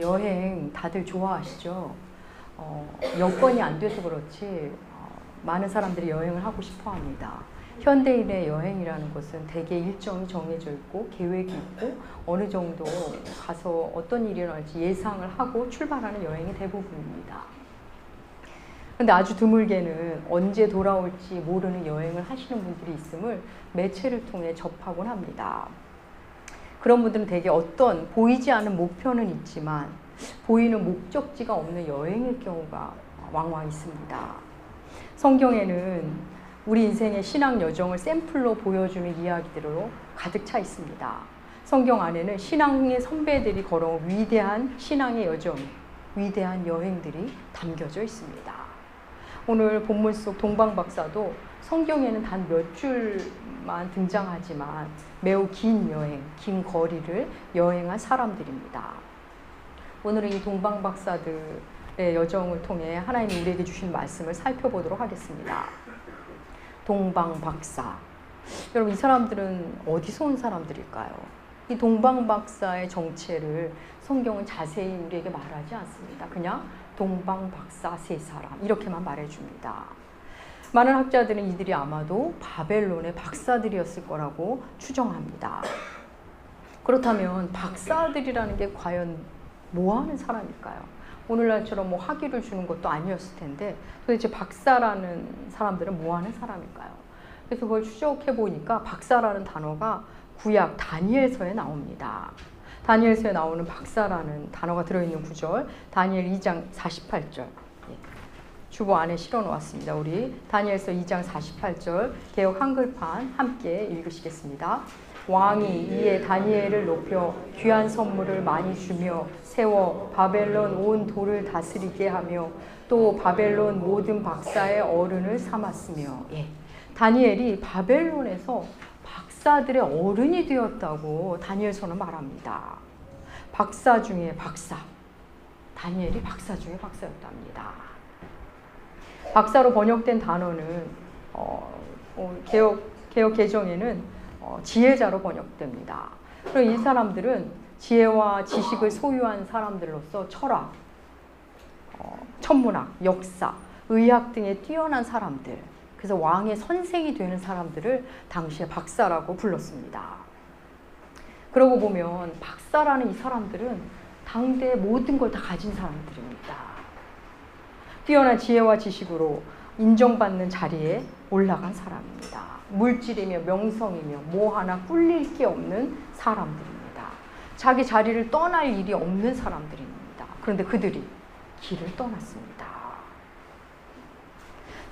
여행 다들 좋아하시죠? 어, 여건이 안 돼서 그렇지 어, 많은 사람들이 여행을 하고 싶어 합니다. 현대인의 여행이라는 것은 대개 일정이 정해져 있고 계획이 있고 어느 정도 가서 어떤 일이 일어날지 예상을 하고 출발하는 여행이 대부분입니다. 근데 아주 드물게는 언제 돌아올지 모르는 여행을 하시는 분들이 있음을 매체를 통해 접하곤 합니다. 그런 분들은 대개 어떤 보이지 않는 목표는 있지만 보이는 목적지가 없는 여행일 경우가 왕왕 있습니다. 성경에는 우리 인생의 신앙 여정을 샘플로 보여주는 이야기들로 가득 차 있습니다. 성경 안에는 신앙의 선배들이 걸어온 위대한 신앙의 여정, 위대한 여행들이 담겨져 있습니다. 오늘 본문 속 동방 박사도 성경에는 단 몇 줄만 등장하지만 매우 긴 여행, 긴 거리를 여행한 사람들입니다. 오늘은 이 동방 박사들의 여정을 통해 하나님이 우리에게 주신 말씀을 살펴보도록 하겠습니다. 동방 박사. 여러분 이 사람들은 어디서 온 사람들일까요? 이 동방 박사의 정체를 성경은 자세히 우리에게 말하지 않습니다. 그냥 동방 박사 세 사람 이렇게만 말해줍니다. 많은 학자들은 이들이 아마도 바벨론의 박사들이었을 거라고 추정합니다. 그렇다면 박사들이라는 게 과연 뭐 하는 사람일까요? 오늘날처럼 뭐 학위를 주는 것도 아니었을 텐데 도대체 박사라는 사람들은 뭐 하는 사람일까요? 그래서 그걸 추적해 보니까 박사라는 단어가 구약 다니엘서에 나옵니다. 다니엘서에 나오는 박사라는 단어가 들어있는 구절, 다니엘 2장 48절. 예. 주보 안에 실어 놓았습니다. 우리 다니엘서 2장 48절 개혁 한글판 함께 읽으시겠습니다. 왕이 이에 다니엘을 높여 귀한 선물을 많이 주며 세워 바벨론 온 도를 다스리게 하며 또 바벨론 모든 박사의 어른을 삼았으며 예. 다니엘이 바벨론에서 박사들의 어른이 되었다고 다니엘서는 말합니다. 박사 중에 박사. 다니엘이 박사 중에 박사였답니다. 박사로 번역된 단어는 어, 어, 개혁 개혁 개정에는 어, 지혜자로 번역됩니다. 그리고 이 사람들은 지혜와 지식을 소유한 사람들로서 철학, 어, 천문학, 역사, 의학 등에 뛰어난 사람들, 그래서 왕의 선생이 되는 사람들을 당시에 박사라고 불렀습니다. 그러고 보면 박사라는 이 사람들은 당대의 모든 걸 다 가진 사람들입니다. 뛰어난 지혜와 지식으로 인정받는 자리에 올라간 사람입니다. 물질이며 명성이며 뭐 하나 꿀릴 게 없는 사람들입니다. 자기 자리를 떠날 일이 없는 사람들입니다. 그런데 그들이 길을 떠났습니다.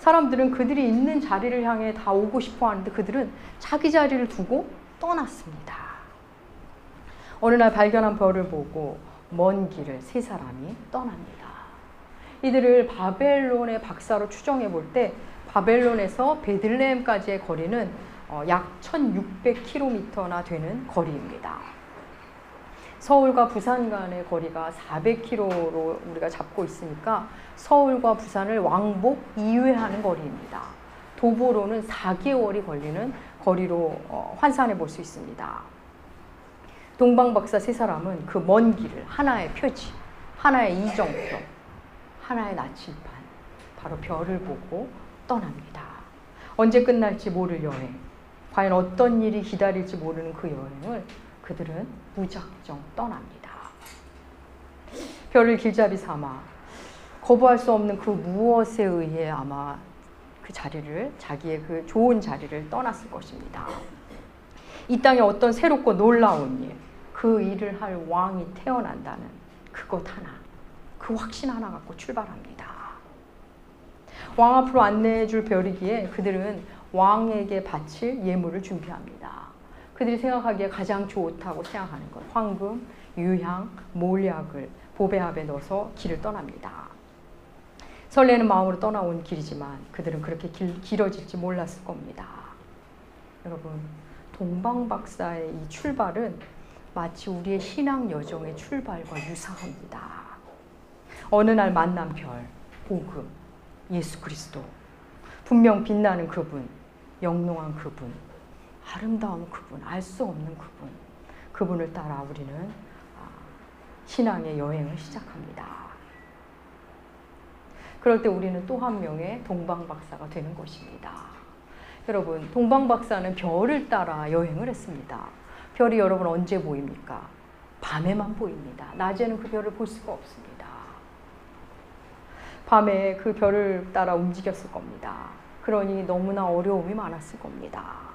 사람들은 그들이 있는 자리를 향해 다 오고 싶어 하는데 그들은 자기 자리를 두고 떠났습니다. 어느 날 발견한 별을 보고 먼 길을 세 사람이 떠납니다. 이들을 바벨론의 박사로 추정해 볼 때 바벨론에서 베들레헴까지의 거리는 어, 약 1600km나 되는 거리입니다. 서울과 부산 간의 거리가 400km로 우리가 잡고 있으니까 서울과 부산을 왕복 2회하는 거리입니다. 도보로는 4개월이 걸리는 거리로 어, 환산해 볼 수 있습니다. 동방박사 세 사람은 그 먼 길을 하나의 표지, 하나의 이정표, 하나의 나침반, 바로 별을 보고 떠납니다. 언제 끝날지 모를 여행. 과연 어떤 일이 기다릴지 모르는 그 여행을 그들은 무작정 떠납니다. 별을 길잡이 삼아 거부할 수 없는 그 무엇에 의해 아마 그 자리를 자기의 그 좋은 자리를 떠났을 것입니다. 이 땅에 어떤 새롭고 놀라운 일, 그 일을 할 왕이 태어난다는 그것 하나, 그 확신 하나 갖고 출발합니다. 왕 앞으로 안내해 줄 별이기에 그들은 왕에게 바칠 예물을 준비합니다. 그들이 생각하기에 가장 좋다고 생각하는 것, 황금, 유향, 몰약을 보배합에 넣어서 길을 떠납니다. 설레는 마음으로 떠나온 길이지만 그들은 그렇게 길, 길어질지 몰랐을 겁니다. 여러분, 동방박사의 이 출발은 마치 우리의 신앙 여정의 출발과 유사합니다. 어느 날 만난 별, 복음, 예수 그리스도. 분명 빛나는 그분, 영롱한 그분, 아름다운 그분, 알 수 없는 그분. 그분을 따라 우리는 아, 신앙의 여행을 시작합니다. 그럴 때 우리는 또 한 명의 동방박사가 되는 것입니다. 여러분, 동방박사는 별을 따라 여행을 했습니다. 별이 여러분 언제 보입니까? 밤에만 보입니다. 낮에는 그 별을 볼 수가 없습니다. 밤에 그 별을 따라 움직였을 겁니다. 그러니 너무나 어려움이 많았을 겁니다.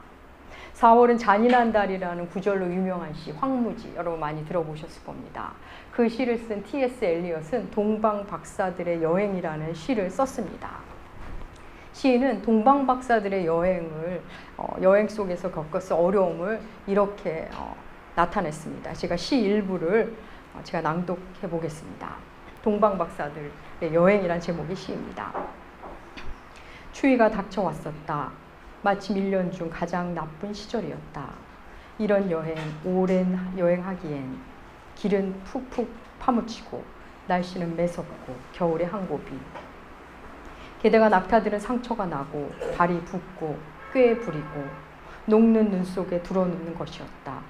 4월은 잔인한 달이라는 구절로 유명한 시 황무지 여러분 많이 들어보셨을 겁니다. 그 시를 쓴 T.S. 엘리엇은 동방 박사들의 여행이라는 시를 썼습니다. 시인은 동방 박사들의 여행을 어, 여행 속에서 겪었을 어려움을 이렇게 어, 나타냈습니다. 제가 시 일부를 어, 제가 낭독해 보겠습니다. 동방 박사들의 여행이란 제목의 시입니다. 추위가 닥쳐왔었다. 마침 1년 중 가장 나쁜 시절이었다. 이런 여행, 오랜 여행하기엔 길은 푹푹 파묻히고 날씨는 매섭고 겨울에 한고비. 게다가 낙타들은 상처가 나고 발이 붓고 꽤 부리고 녹는 눈 속에 들어눕는 것이었다.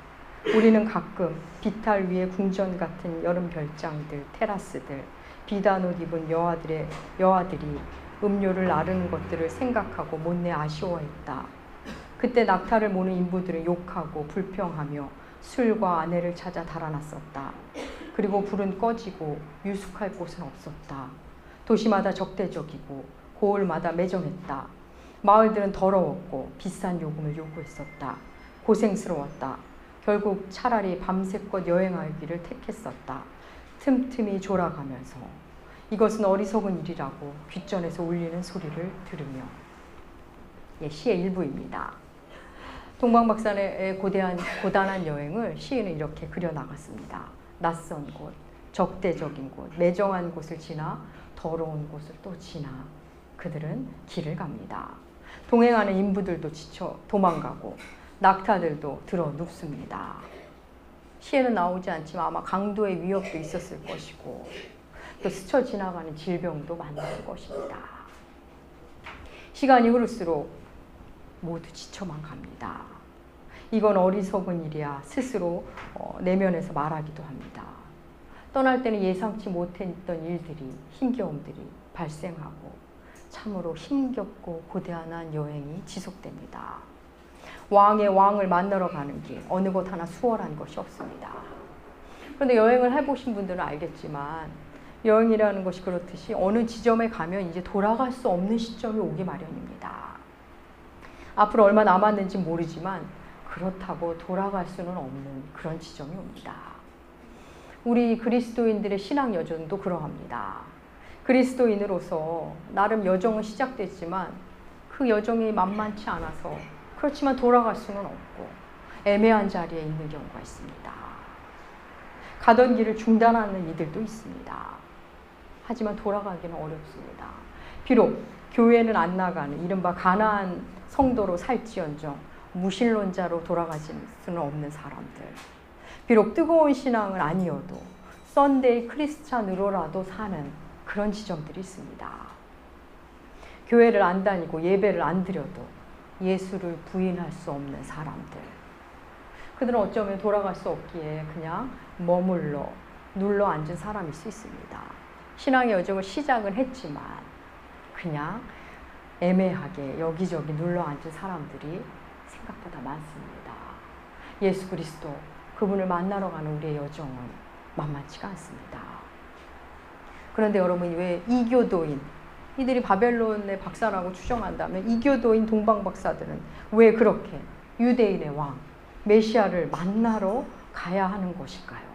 우리는 가끔 비탈 위에 궁전 같은 여름 별장들, 테라스들, 비단 옷 입은 여아들의 여아들이 음료를 나르는 것들을 생각하고 못내 아쉬워했다. 그때 낙타를 모는 인부들은 욕하고 불평하며 술과 아내를 찾아 달아났었다. 그리고 불은 꺼지고 유숙할 곳은 없었다. 도시마다 적대적이고 고을마다 매정했다. 마을들은 더러웠고 비싼 요금을 요구했었다. 고생스러웠다. 결국 차라리 밤새껏 여행하기를 택했었다. 틈틈이 졸아가면서 이것은 어리석은 일이라고 귓전에서 울리는 소리를 들으며 예, 시의 일부입니다. 동방박산의 고대한, 고단한 여행을 시인은 이렇게 그려나갔습니다. 낯선 곳, 적대적인 곳, 매정한 곳을 지나 더러운 곳을 또 지나 그들은 길을 갑니다. 동행하는 인부들도 지쳐 도망가고 낙타들도 들어 눕습니다. 시에는 나오지 않지만 아마 강도의 위협도 있었을 것이고 또 스쳐 지나가는 질병도 만날 것입니다. 시간이 흐를수록 모두 지쳐만 갑니다. 이건 어리석은 일이야 스스로 어, 내면에서 말하기도 합니다. 떠날 때는 예상치 못했던 일들이 힘겨움들이 발생하고 참으로 힘겹고 고대한 여행이 지속됩니다. 왕의 왕을 만나러 가는 길 어느 곳 하나 수월한 것이 없습니다. 그런데 여행을 해보신 분들은 알겠지만 여행이라는 것이 그렇듯이 어느 지점에 가면 이제 돌아갈 수 없는 시점이 오기 마련입니다. 앞으로 얼마 남았는지 모르지만 그렇다고 돌아갈 수는 없는 그런 지점이 옵니다. 우리 그리스도인들의 신앙 여정도 그러합니다. 그리스도인으로서 나름 여정은 시작됐지만 그 여정이 만만치 않아서 그렇지만 돌아갈 수는 없고 애매한 자리에 있는 경우가 있습니다. 가던 길을 중단하는 이들도 있습니다. 하지만 돌아가기는 어렵습니다. 비록 교회는 안 나가는 이른바 가나안 성도로 살지언정 무신론자로 돌아가실 수는 없는 사람들. 비록 뜨거운 신앙은 아니어도 썬데이 크리스찬으로라도 사는 그런 지점들이 있습니다. 교회를 안 다니고 예배를 안 드려도 예수를 부인할 수 없는 사람들. 그들은 어쩌면 돌아갈 수 없기에 그냥 머물러 눌러 앉은 사람일 수 있습니다. 신앙의 여정을 시작은 했지만 그냥 애매하게 여기저기 눌러 앉은 사람들이 생각보다 많습니다. 예수 그리스도 그분을 만나러 가는 우리의 여정은 만만치가 않습니다. 그런데 여러분 왜 이교도인 이들이 바벨론의 박사라고 추정한다면 이교도인 동방 박사들은 왜 그렇게 유대인의 왕 메시아를 만나러 가야 하는 것일까요?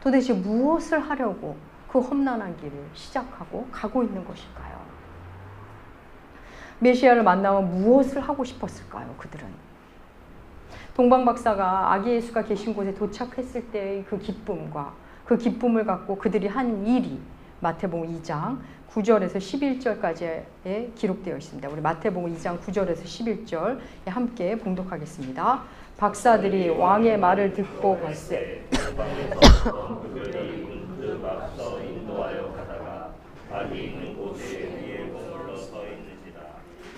도대체 무엇을 하려고 그 험난한 길을 시작하고 가고 있는 것일까요? 메시아를 만나면 무엇을 하고 싶었을까요? 그들은 동방 박사가 아기 예수가 계신 곳에 도착했을 때의 그 기쁨과 그 기쁨을 갖고 그들이 한 일이 마태복음 2장 9절에서 11절까지에 기록되어 있습니다. 우리 마태복음 2장 9절에서 11절 함께 봉독하겠습니다. 박사들이 왕의 말을 듣고 갔을 앞서 인도하여 가다가 박이 있는 곳에 위에 머물러 서 있는지라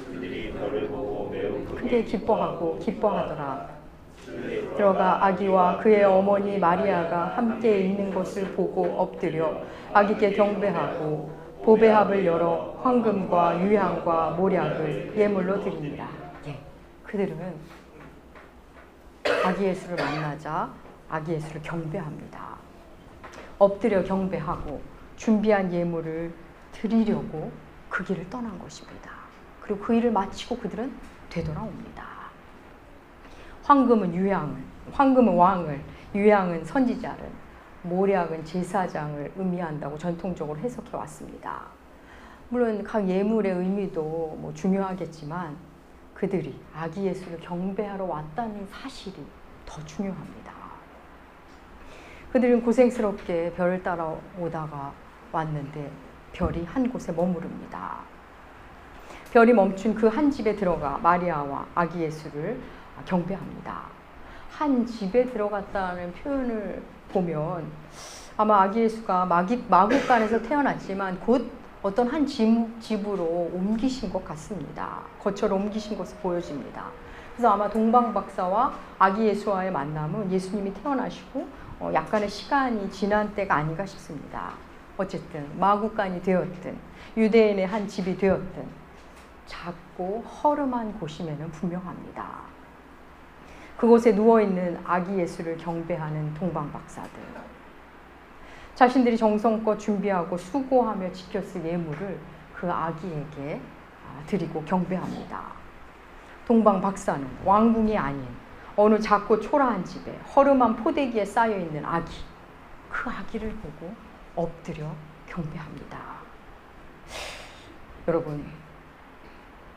그들이 별을 보고 매우 크게 기뻐하고 기뻐하더라 들어가 아기와 그의 어머니 마리아가 함께 있는 것을 보고 엎드려 아기께 경배하고 보배합을 열어 황금과 유향과 모략을 예물로 드립니다. 예, 그들은 아기 예수를 만나자 아기 예수를 경배합니다. 엎드려 경배하고 준비한 예물을 드리려고 그 길을 떠난 것입니다. 그리고 그 일을 마치고 그들은 되돌아옵니다. 황금은 유향을, 황금은 왕을, 유향은 선지자를, 모략은 제사장을 의미한다고 전통적으로 해석해 왔습니다. 물론 각 예물의 의미도 뭐 중요하겠지만 그들이 아기 예수를 경배하러 왔다는 사실이 더 중요합니다. 그들은 고생스럽게 별을 따라오다가 왔는데 별이 한 곳에 머무릅니다. 별이 멈춘 그 한 집에 들어가 마리아와 아기 예수를 경배합니다. 한 집에 들어갔다는 표현을 보면 아마 아기 예수가 마기, 마국간에서 태어났지만 곧 어떤 한 집, 집으로 옮기신 것 같습니다. 거처로 옮기신 것을 보여집니다. 그래서 아마 동방 박사와 아기 예수와의 만남은 예수님이 태어나시고 어, 약간의 시간이 지난 때가 아닌가 싶습니다. 어쨌든 마국간이 되었든 유대인의 한 집이 되었든 작고 허름한 곳임에는 분명합니다. 그곳에 누워있는 아기 예수를 경배하는 동방 박사들. 자신들이 정성껏 준비하고 수고하며 지켰을 예물을 그 아기에게 아, 드리고 경배합니다. 동방 박사는 왕궁이 아닌 어느 작고 초라한 집에 허름한 포대기에 쌓여 있는 아기, 그 아기를 보고 엎드려 경배합니다. 여러분,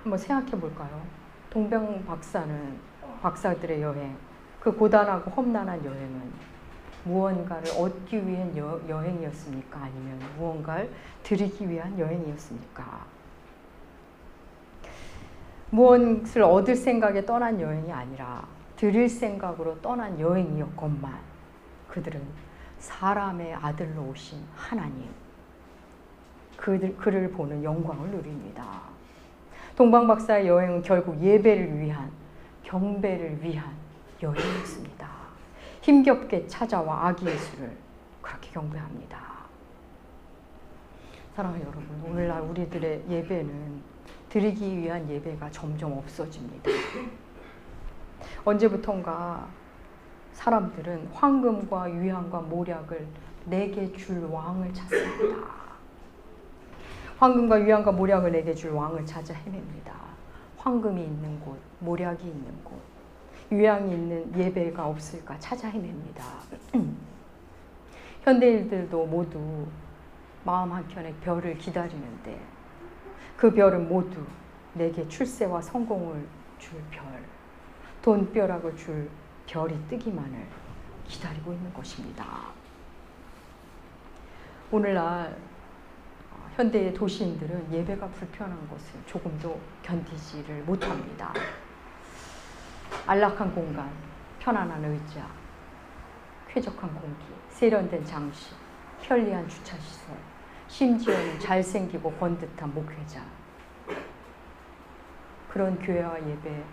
한번 생각해 볼까요? 동방 박사는 박사들의 여행, 그 고단하고 험난한 여행은 무언가를 얻기 위한 여, 여행이었습니까? 아니면 무언가를 드리기 위한 여행이었습니까? 무엇을 얻을 생각에 떠난 여행이 아니라 드릴 생각으로 떠난 여행이었건만 그들은 사람의 아들로 오신 하나님 그들, 그를 보는 영광을 누립니다. 동방박사의 여행은 결국 예배를 위한 경배를 위한 여행이었습니다. 힘겹게 찾아와 아기 예수를 그렇게 경배합니다. 사랑하는 여러분, 오늘날 우리들의 예배는 드리기 위한 예배가 점점 없어집니다. 언제부턴가 사람들은 황금과 유향과 모략을 내게 줄 왕을 찾습니다. 황금과 유향과 모략을 내게 줄 왕을 찾아 헤맵니다. 황금이 있는 곳, 모략이 있는 곳, 유향이 있는 예배가 없을까 찾아 헤맵니다. 현대인들도 모두 마음 한켠에 별을 기다리는데 그 별은 모두 내게 출세와 성공을 줄 별, 돈벼락을 줄 별이 뜨기만을 기다리고 있는 것입니다. 오늘날 어, 현대의 도시인들은 예배가 불편한 것을 조금도 견디지를 못합니다. 안락한 공간, 편안한 의자, 쾌적한 공기, 세련된 장식, 편리한 주차시설, 심지어는 잘생기고 번듯한 목회자. 그런 교회와 예배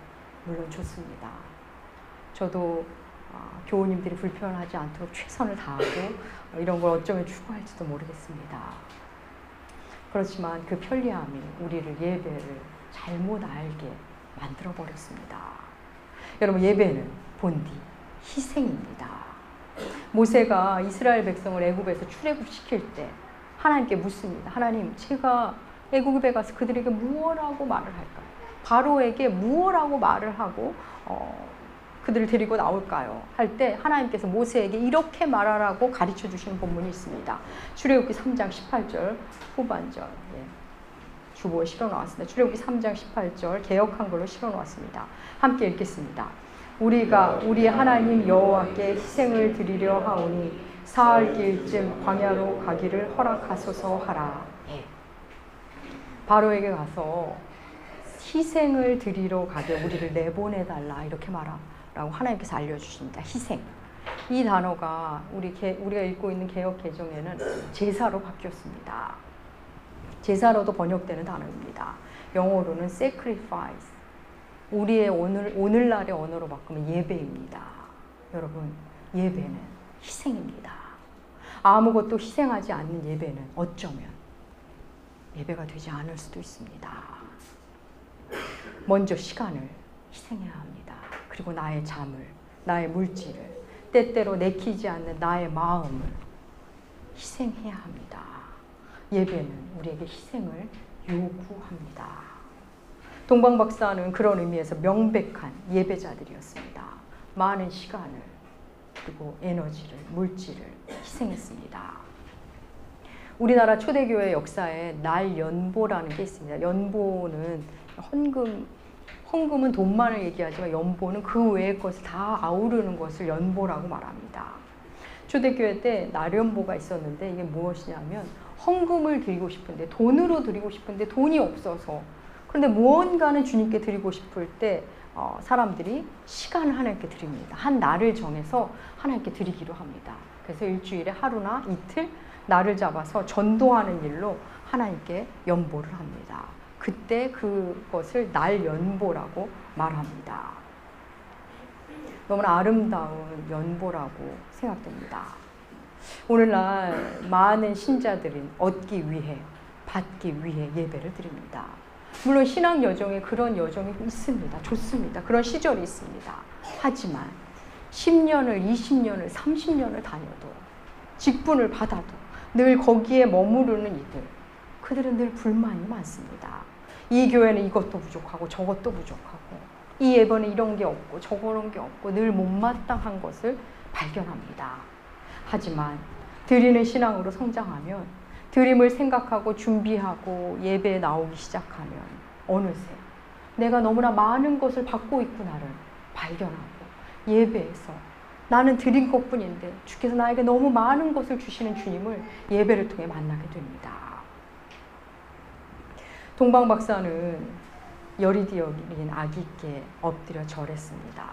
물론 좋습니다. 저도 어, 교우님들이 불편하지 않도록 최선을 다하고 어, 이런 걸 어쩌면 추구할지도 모르겠습니다. 그렇지만 그 편리함이 우리를 예배를 잘못 알게 만들어 버렸습니다. 여러분 예배는 본디 희생입니다. 모세가 이스라엘 백성을 애굽에서 출애굽시킬 때 하나님께 묻습니다. 하나님, 제가 애굽에 가서 그들에게 무엇라고 말을 할까요? 바로에게 무엇라고 말을 하고 어, 그들을 데리고 나올까요? 할 때 하나님께서 모세에게 이렇게 말하라고 가르쳐 주시는 본문이 있습니다. 출애굽기 3장 18절 후반절. 예. 주보에 실어 놓았습니다. 출애굽기 3장 18절 개혁한 걸로 실어 놓았습니다. 함께 읽겠습니다. 우리가 우리 하나님 여호와께 희생을 드리려 하오니 사흘 길쯤 광야로 가기를 허락하소서 하라. 예. 바로에게 가서 희생을 드리러 가게 우리를 내보내 달라 이렇게 말하라고 하나님께서 알려주십니다. 희생. 이 단어가 우리 개, 우리가 읽고 있는 개혁 개정에는 제사로 바뀌었습니다. 제사로도 번역되는 단어입니다. 영어로는 sacrifice. 우리의 오늘 오늘날의 언어로 바꾸면 예배입니다. 여러분, 예배는 희생입니다. 아무것도 희생하지 않는 예배는 어쩌면 예배가 되지 않을 수도 있습니다. 먼저 시간을 희생해야 합니다. 그리고 나의 잠을, 나의 물질을, 때때로 내키지 않는 나의 마음을 희생해야 합니다. 예배는 우리에게 희생을 요구합니다. 동방 박사는 그런 의미에서 명백한 예배자들이었습니다. 많은 시간을 그리고 에너지를 물질을 희생했습니다. 우리나라 초대교회 역사에 날 연보라는 게 있습니다. 연보는 헌금 헌금은 돈만을 얘기하지만 연보는 그 외의 것을 다 아우르는 것을 연보라고 말합니다. 초대교회 때 날연보가 있었는데 이게 무엇이냐면 헌금을 드리고 싶은데 돈으로 드리고 싶은데 돈이 없어서 그런데 무언가는 주님께 드리고 싶을 때 어, 사람들이 시간을 하나님께 드립니다. 한 날을 정해서 하나님께 드리기로 합니다. 그래서 일주일에 하루나 이틀 날을 잡아서 전도하는 일로 하나님께 연보를 합니다. 그때 그것을 날 연보라고 말합니다. 너무나 아름다운 연보라고 생각됩니다. 오늘날 많은 신자들은 얻기 위해, 받기 위해 예배를 드립니다. 물론 신앙 여정에 그런 여정이 있습니다. 좋습니다. 그런 시절이 있습니다. 하지만 10년을, 20년을, 30년을 다녀도 직분을 받아도 늘 거기에 머무르는 이들, 그들은 늘 불만이 많습니다. 이 교회는 이것도 부족하고 저것도 부족하고 이 예배는 이런 게 없고 저런 게 없고 늘 못마땅한 것을 발견합니다. 하지만 드리는 신앙으로 성장하면 드림을 생각하고 준비하고 예배에 나오기 시작하면 어느새 내가 너무나 많은 것을 받고 있구나를 발견하고 예배에서 나는 드린 것뿐인데 주께서 나에게 너무 많은 것을 주시는 주님을 예배를 통해 만나게 됩니다. 동방 박사는 여리디 어린 아기께 엎드려 절했습니다.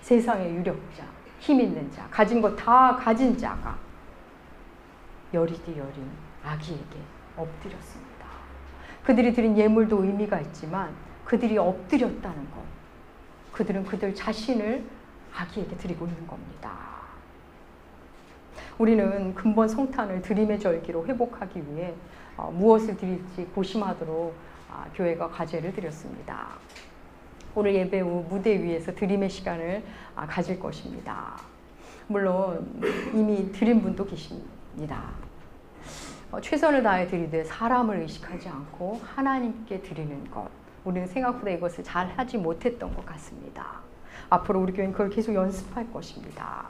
세상의 유력자, 힘 있는 자, 가진 것 다 가진 자가 여리디 여린 아기에게 엎드렸습니다. 그들이 드린 예물도 의미가 있지만 그들이 엎드렸다는 것, 그들은 그들 자신을 아기에게 드리고 있는 겁니다. 우리는 근본 성탄을 드림의 절기로 회복하기 위해 어, 무엇을 드릴지 고심하도록 아, 교회가 과제를 드렸습니다. 오늘 예배 후 무대 위에서 드림의 시간을 아, 가질 것입니다. 물론 이미 드린 분도 계십니다. 어, 최선을 다해 드리되 사람을 의식하지 않고 하나님께 드리는 것. 우리는 생각보다 이것을 잘 하지 못했던 것 같습니다. 앞으로 우리 교회는 그걸 계속 연습할 것입니다.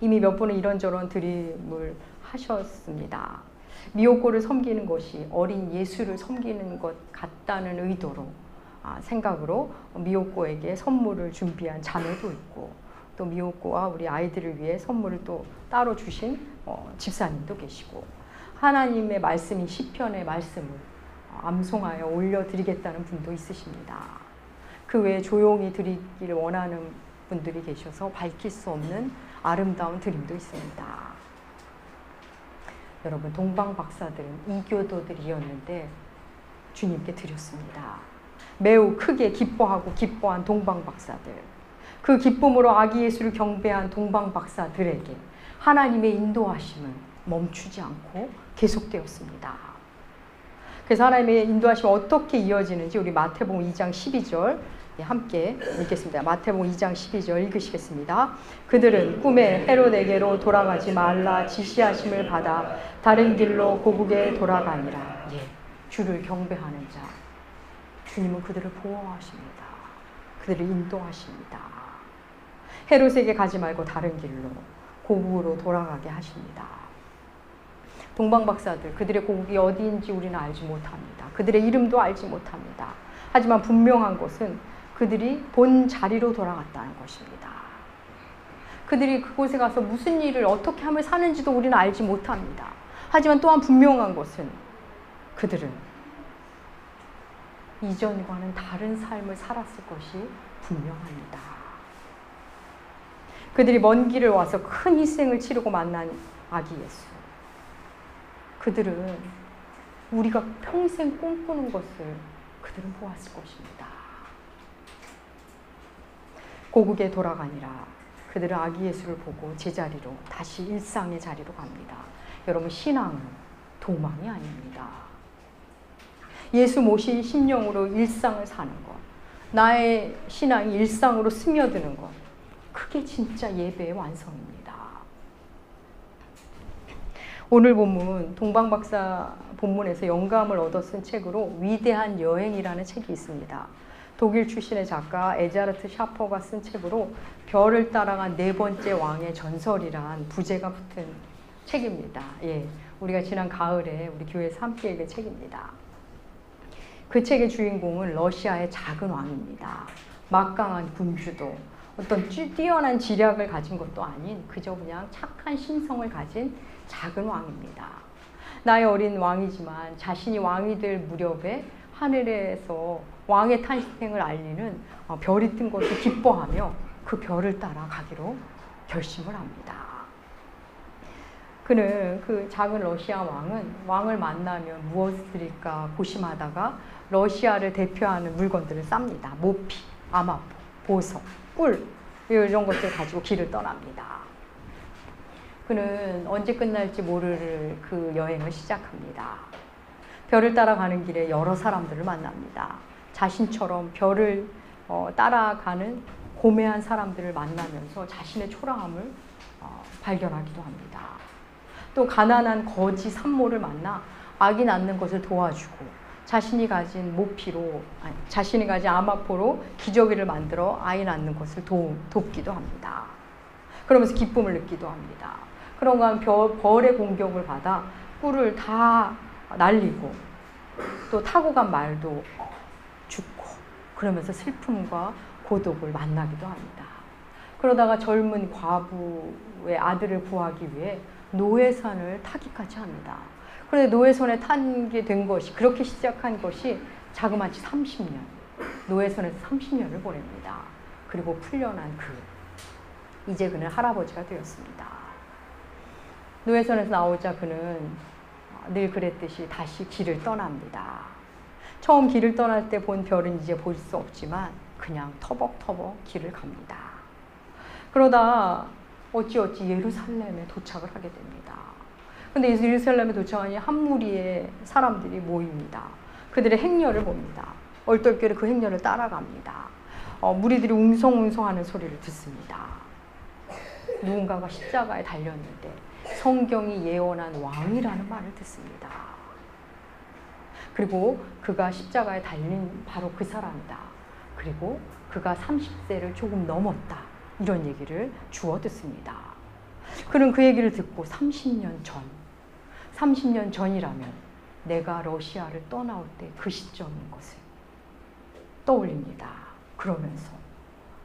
이미 몇 번은 이런저런 드림을 하셨습니다. 미호고를 섬기는 것이 어린 예수를 섬기는 것 같다는 의도로 아, 생각으로 미호고에게 선물을 준비한 자매도 있고 또 미호고와 우리 아이들을 위해 선물을 또 따로 주신 어, 집사님도 계시고 하나님의 말씀이 시편의 말씀을 암송하여 올려드리겠다는 분도 있으십니다. 그 외에 조용히 드리기를 원하는 분들이 계셔서 밝힐 수 없는 아름다운 드림도 있습니다. 여러분 동방 박사들은 이교도들이었는데 주님께 드렸습니다. 매우 크게 기뻐하고 기뻐한 동방 박사들. 그 기쁨으로 아기 예수를 경배한 동방 박사들에게 하나님의 인도하심은 멈추지 않고 계속되었습니다. 그래서 하나님의 인도하심이 어떻게 이어지는지 우리 마태복음 2장 12절 함께 읽겠습니다. 마태복음 2장 12절 읽으시겠습니다. 그들은 꿈에 헤롯에게로 돌아가지 말라 지시하심을 받아 다른 길로 고국에 돌아가니라. 예, 주를 경배하는 자. 주님은 그들을 보호하십니다. 그들을 인도하십니다. 헤롯에게 가지 말고 다른 길로 고국으로 돌아가게 하십니다. 동방 박사들 그들의 고국이 어디인지 우리는 알지 못합니다. 그들의 이름도 알지 못합니다. 하지만 분명한 것은 그들이 본 자리로 돌아갔다는 것입니다. 그들이 그곳에 가서 무슨 일을 어떻게 하며 사는지도 우리는 알지 못합니다. 하지만 또한 분명한 것은 그들은 이전과는 다른 삶을 살았을 것이 분명합니다. 그들이 먼 길을 와서 큰 희생을 치르고 만난 아기 예수. 그들은 우리가 평생 꿈꾸는 것을 그들은 보았을 것입니다. 고국에 돌아가니라 그들은 아기 예수를 보고 제자리로 다시 일상의 자리로 갑니다. 여러분 신앙은 도망이 아닙니다. 예수 모신 심령으로 일상을 사는 것, 나의 신앙이 일상으로 스며드는 것, 그게 진짜 예배의 완성입니다. 오늘 본문 동방박사 본문에서 영감을 얻어 쓴 책으로 위대한 여행이라는 책이 있습니다. 독일 출신의 작가 에자르트 샤퍼가 쓴 책으로 별을 따라간 네 번째 왕의 전설이란 부제가 붙은 책입니다. 예, 우리가 지난 가을에 우리 교회에서 함께 읽은 책입니다. 그 책의 주인공은 러시아의 작은 왕입니다. 막강한 군주도 어떤 뛰어난 지략을 가진 것도 아닌 그저 그냥 착한 신성을 가진 작은 왕입니다. 나의 어린 왕이지만 자신이 왕이 될 무렵에 하늘에서 왕의 탄생을 알리는 어, 별이 뜬 것을 기뻐하며 그 별을 따라 가기로 결심을 합니다. 그는 그 작은 러시아 왕은 왕을 만나면 무엇을 드릴까 고심하다가 러시아를 대표하는 물건들을 쌉니다. 모피, 아마포, 보석, 꿀 이런 것들 가지고 길을 떠납니다. 그는 언제 끝날지 모를 그 여행을 시작합니다. 별을 따라가는 길에 여러 사람들을 만납니다. 자신처럼 별을 어, 따라가는 고매한 사람들을 만나면서 자신의 초라함을 어, 발견하기도 합니다. 또 가난한 거지 산모를 만나 아기 낳는 것을 도와주고 자신이 가진 모피로 아니, 자신이 가진 아마포로 기저귀를 만들어 아이 낳는 것을 도, 돕기도 합니다. 그러면서 기쁨을 느끼기도 합니다. 그런가 하면 벌의 공격을 받아 꿀을 다 날리고 또 타고 간 말도 죽고 그러면서 슬픔과 고독을 만나기도 합니다. 그러다가 젊은 과부의 아들을 구하기 위해 노예선을 타기까지 합니다. 그런데 노예선에 타게 된 것이 그렇게 시작한 것이 자그마치 30년 노예선에서 30년을 보냅니다. 그리고 풀려난 그 이제 그는 할아버지가 되었습니다. 노예선에서 나오자 그는 늘 그랬듯이 다시 길을 떠납니다. 처음 길을 떠날 때 본 별은 이제 볼 수 없지만 그냥 터벅터벅 길을 갑니다. 그러다 어찌어찌 예루살렘에 도착을 하게 됩니다. 근데 예루살렘에 도착하니 한 무리의 사람들이 모입니다. 그들의 행렬을 봅니다. 얼떨결에 그 행렬을 따라갑니다. 어, 무리들이 웅성웅성하는 소리를 듣습니다. 누군가가 십자가에 달렸는데 성경이 예언한 왕이라는 말을 듣습니다. 그리고 그가 십자가에 달린 바로 그 사람이다. 그리고 그가 30세를 조금 넘었다. 이런 얘기를 주워 듣습니다. 그는 그 얘기를 듣고 30년 전, 30년 전이라면 내가 러시아를 떠나올 때 그 시점인 것을 떠올립니다. 그러면서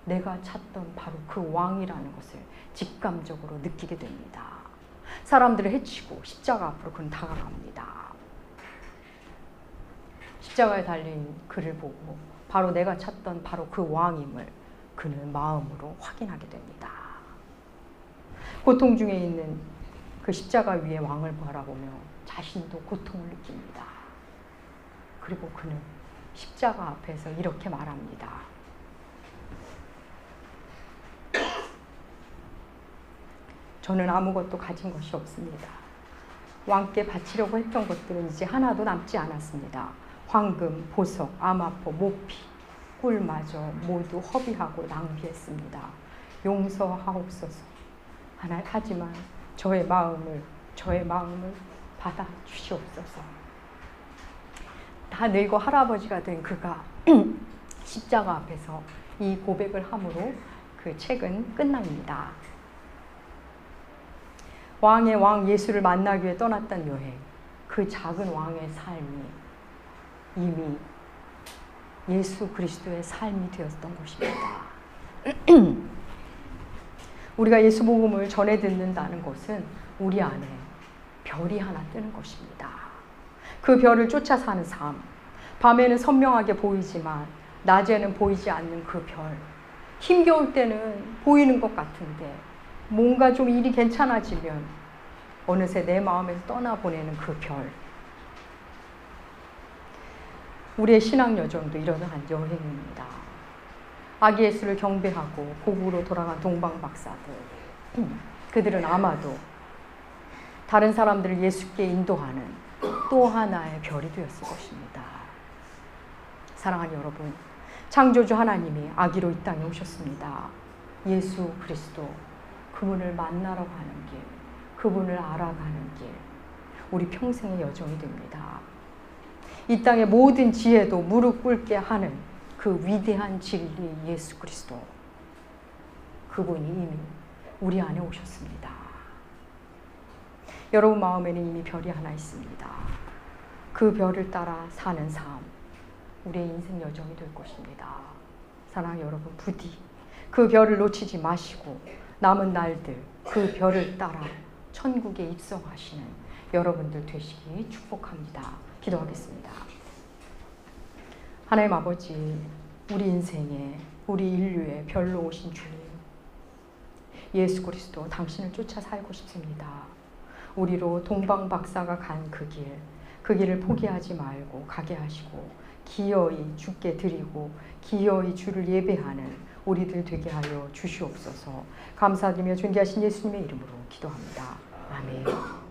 내가 찾던 바로 그 왕이라는 것을 직감적으로 느끼게 됩니다. 사람들을 해치고 십자가 앞으로 그는 다가갑니다. 십자가에 달린 그를 보고 바로 내가 찾던 바로 그 왕임을 그는 마음으로 확인하게 됩니다. 고통 중에 있는 그 십자가 위에 왕을 바라보며 자신도 고통을 느낍니다. 그리고 그는 십자가 앞에서 이렇게 말합니다. 저는 아무것도 가진 것이 없습니다. 왕께 바치려고 했던 것들은 이제 하나도 남지 않았습니다. 황금, 보석, 아마포, 모피, 꿀마저 모두 허비하고 낭비했습니다. 용서하옵소서. 하나 하지만 저의 마음을 저의 마음을 받아 주시옵소서. 다 늙어 할아버지가 된 그가 십자가 앞에서 이 고백을 함으로 그 책은 끝납니다. 왕의 왕 예수를 만나기 위해 떠났던 여행, 그 작은 왕의 삶이 이미 예수 그리스도의 삶이 되었던 것입니다. 우리가 예수 복음을 전해 듣는다는 것은 우리 안에 별이 하나 뜨는 것입니다. 그 별을 쫓아 사는 삶. 밤에는 선명하게 보이지만 낮에는 보이지 않는 그 별. 힘겨울 때는 보이는 것 같은데 뭔가 좀 일이 괜찮아지면 어느새 내 마음에서 떠나보내는 그 별. 우리의 신앙 여정도 이러한 여행입니다. 아기 예수를 경배하고 고국으로 돌아간 동방 박사들. 그들은 아마도 다른 사람들을 예수께 인도하는 또 하나의 별이 되었을 것입니다. 사랑하는 여러분, 창조주 하나님이 아기로 이 땅에 오셨습니다. 예수 그리스도 그분을 만나러 가는 길, 그분을 알아가는 길, 우리 평생의 여정이 됩니다. 이 땅의 모든 지혜도 무릎 꿇게 하는 그 위대한 진리 예수 그리스도. 그분이 이미 우리 안에 오셨습니다. 여러분 마음에는 이미 별이 하나 있습니다. 그 별을 따라 사는 삶, 우리의 인생 여정이 될 것입니다. 사랑하는 여러분, 부디 그 별을 놓치지 마시고 남은 날들 그 별을 따라 천국에 입성하시는 여러분들 되시기 축복합니다. 기도하겠습니다. 하나님 아버지, 우리 인생에 우리 인류의 별로 오신 주님, 예수 그리스도 당신을 쫓아 살고 싶습니다. 우리로 동방 박사가 간 그 길, 그 길을 포기하지 말고 가게 하시고 기어이 주께 드리고 기어이 주를 예배하는 우리들 되게 하여 주시옵소서. 감사드리며 존귀하신 예수님의 이름으로 기도합니다. 아멘.